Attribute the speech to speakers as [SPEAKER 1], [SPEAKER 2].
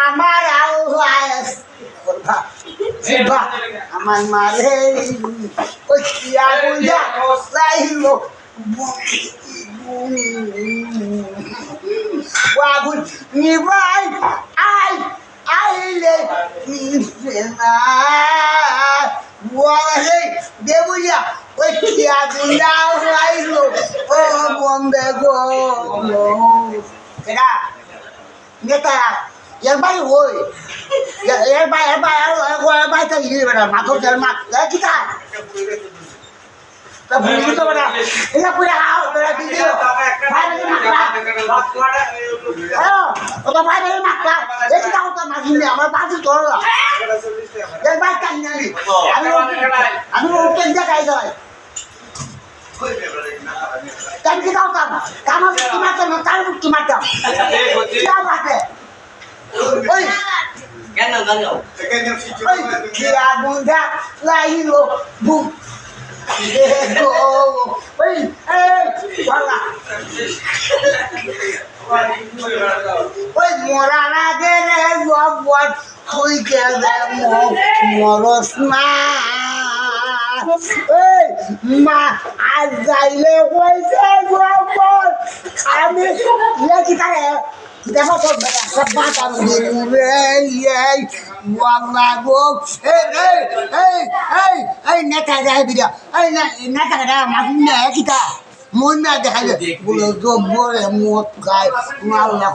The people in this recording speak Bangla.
[SPEAKER 1] আমার আমার মারে ওই কিয়া বুঝা লাইলো বাবুল নিবাই আই আইলে না? বলে দেবুলিয়া ওই কিয়া বুঝা লাইলো ও বন্ধে গো। সেটা নেতারা এর বাড়ি ওই এর বাড়ি এর বাড়ি এর বাড়ি তো ইয়ে বেটা মাথো জল মাত কি তা? তা ভুলি তো বেটা এটা পুরো হাও বেটা দিদি ভাই বেটা মাকলা হ্যাঁ ওটা ভাই বেটা মাকলা দেখি তাও তো মাগিনি আমার বাজু তোর এর বাড়ি কান নালি আমি আমি ওকে দেখাই দেয় কান কি দাও কাম কাম কি মারতাম? তার কি মারতাম কি বাতে ওই
[SPEAKER 2] কেন
[SPEAKER 1] লাইলো বুম ওই এই বালা ওই মরা না গেলে গবর তুই গেলে মরস না এই মা আজ যাইলে কইছে গবর আমি লেখি তারে দেখো এই ওয়াল্লা গো এই এই এই এই এই নেতা দেখাই বিরা এই নেতা দেখাই মাগুন না কিতা? মন না দেখাই বলে মত খায় মাল্লা